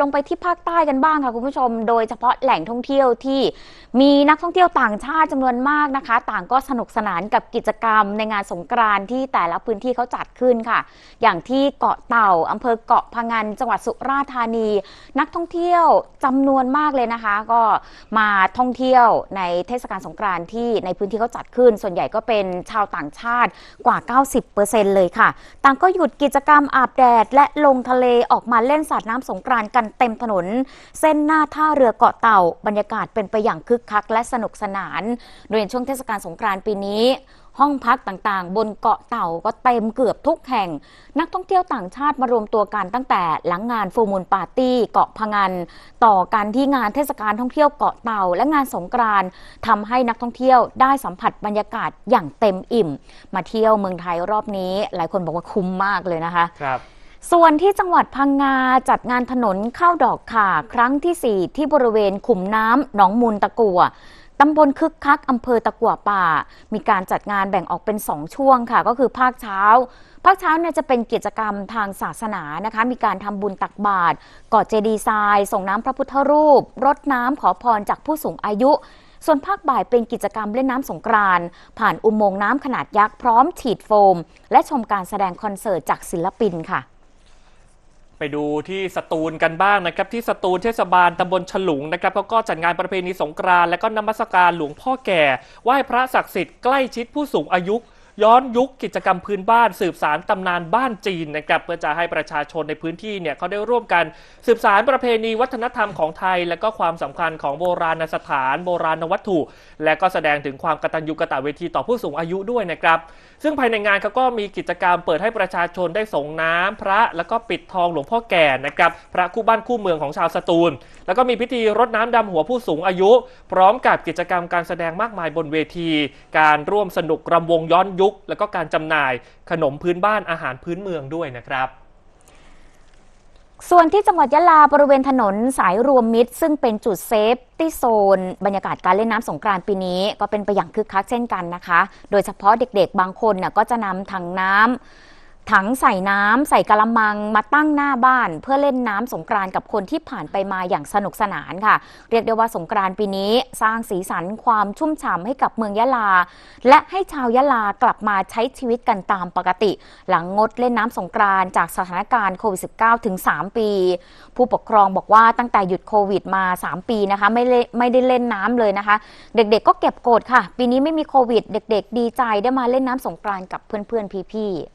ลงไปที่ภาคใต้กันบ้างค่ะคุณผู้ชม โดยเฉพาะแหล่งท่องเที่ยวที่มีนักท่องเที่ยวต่างชาติจำนวนมากนะคะ ต่างก็สนุกสนานกับกิจกรรมในงานสงกรานต์ที่แต่ละพื้นที่เขาจัดขึ้นค่ะ อย่างที่เกาะเต่าอำเภอเกาะพะงันจังหวัดสุราษฎร์ธานี นักท่องเที่ยวจำนวนมากเลยนะคะ ก็มาท่องเที่ยวในเทศกาลสงกรานต์ที่ในพื้นที่เขาจัดขึ้น ส่วนใหญ่ก็เป็นชาวต่างชาติกว่า 90%เลยค่ะ ต่างก็หยุดกิจกรรมอาบแดดและลงทะเลออกมาเล่นสาดน้ำสงกรานต์กันเต็มถนน เส้นหน้าท่าเรือเกาะเต่า บรรยากาศเป็นไปอย่างคึกคักและสนุกสนาน โดยในช่วงเทศกาลสงกรานต์ปีนี้ ห้องพักต่างๆ บนเกาะเต่าก็เต็มเกือบทุกแห่ง นักท่องเที่ยวต่างชาติมารวมตัวกันตั้งแต่หลังงานฟูมูลปาร์ตี้เกาะพะงัน ต่อกันที่งานเทศกาลท่องเที่ยวเกาะเต่าและงานสงกรานต์ทำให้นักท่องเที่ยวได้สัมผัสบรรยากาศอย่างเต็มอิ่ม มาเที่ยวเมืองไทยรอบนี้ หลายคนบอกว่าคุ้มมากเลยนะคะ ครับ ส่วนที่จังหวัดพังงาจัดงานถนนข้าวดอกข่าครั้งที่ 4 ที่บริเวณขุมน้ำหนองมูลตะกัวตำบลคึกคักอำเภอตะกัวป่า มีการจัดงานแบ่งออกเป็น 2 ช่วงค่ะ ก็คือภาคเช้า ภาคเช้าเนี่ยจะเป็นกิจกรรมทางศาสนานะคะ มีการทำบุญตักบาตรก่อเจดีย์ทราย ส่งน้ำพระพุทธรูป รดน้ำขอพรจากผู้สูงอายุ ส่วนภาคบ่ายเป็นกิจกรรมเล่นน้ำสงกรานผ่านอุโมงค์น้ำขนาดยักษ์พร้อมฉีดโฟม และชมการแสดงคอนเสิร์ตจากศิลปินค่ะ ไปดูที่สตูลกันบ้างนะครับ ที่สตูลเทศบาลตำบลฉลุงนะครับเขาก็จัดงานประเพณีสงกรานต์และก็นมัสการหลวงพ่อแก่ไหว้พระศักดิ์สิทธิ์ใกล้ชิดผู้สูงอายุ ย้อนยุคกิจกรรมพื้นบ้านสืบสารตำนานบ้านจีนนะครับเพื่อจะให้ประชาชนในพื้นที่เนี่ยเขาได้ร่วมกันสืบสารประเพณีวัฒนธรรมของไทย และก็ความสำคัญของโบราณสถาน โบราณวัตถุ และก็แสดงถึงความกตัญญูกตเวทีต่อผู้สูงอายุด้วยนะครับ ซึ่งภายในงานเขาก็มีกิจกรรมเปิดให้ประชาชนได้ส่งน้ำพระแล้วก็ปิดทองหลวงพ่อแก่นะครับพระคู่บ้านคู่เมืองของชาวสตูล แล้วก็มีพิธีรดน้ำดำหัวผู้สูงอายุ พร้อมกับกิจกรรมการแสดงมากมายบนเวที การร่วมสนุกรำวงย้อนยุคแล้วก็การจำหน่ายขนมพื้นบ้านอาหารพื้นเมืองด้วยนะครับส่วนที่จังหวัดยะลาบริเวณถนนสายรวมมิตร ซึ่งเป็นจุดเซฟที่โซน บรรยากาศการเล่นน้ำสงกรานต์ปีนี้ ก็เป็นไปอย่างคึกคักเช่นกันนะคะ โดยเฉพาะเด็กๆ บางคนน่ยก็จะนำถังน้ำ ถังใส่น้ำใส่กะละมังมาตั้งหน้าบ้าน เพื่อเล่นน้ำสงกรานกับคนที่ผ่านไปมาอย่างสนุกสนานค่ะ เรียกได้ว่าสงกรานปีนี้สร้างสีสันความชุ่มฉ่ำให้กับเมืองยะลา และให้ชาวยะลากลับมาใช้ชีวิตกันตามปกติ หลังงดเล่นน้ำสงกรานจากสถานการณ์โควิด -19 ถึง 3 ปี ผู้ปกครองบอกว่าตั้งแต่หยุดโควิดมา 3 ปีนะคะไม่ได้ไม่ได้เล่นน้ำเลยนะคะ เด็กๆก็เก็บโกดค่ะ ปีนี้ไม่มีโควิด เด็ก ๆ ดีใจได้มาเล่นน้ำสงกรานกับเพื่อนๆพี่ๆ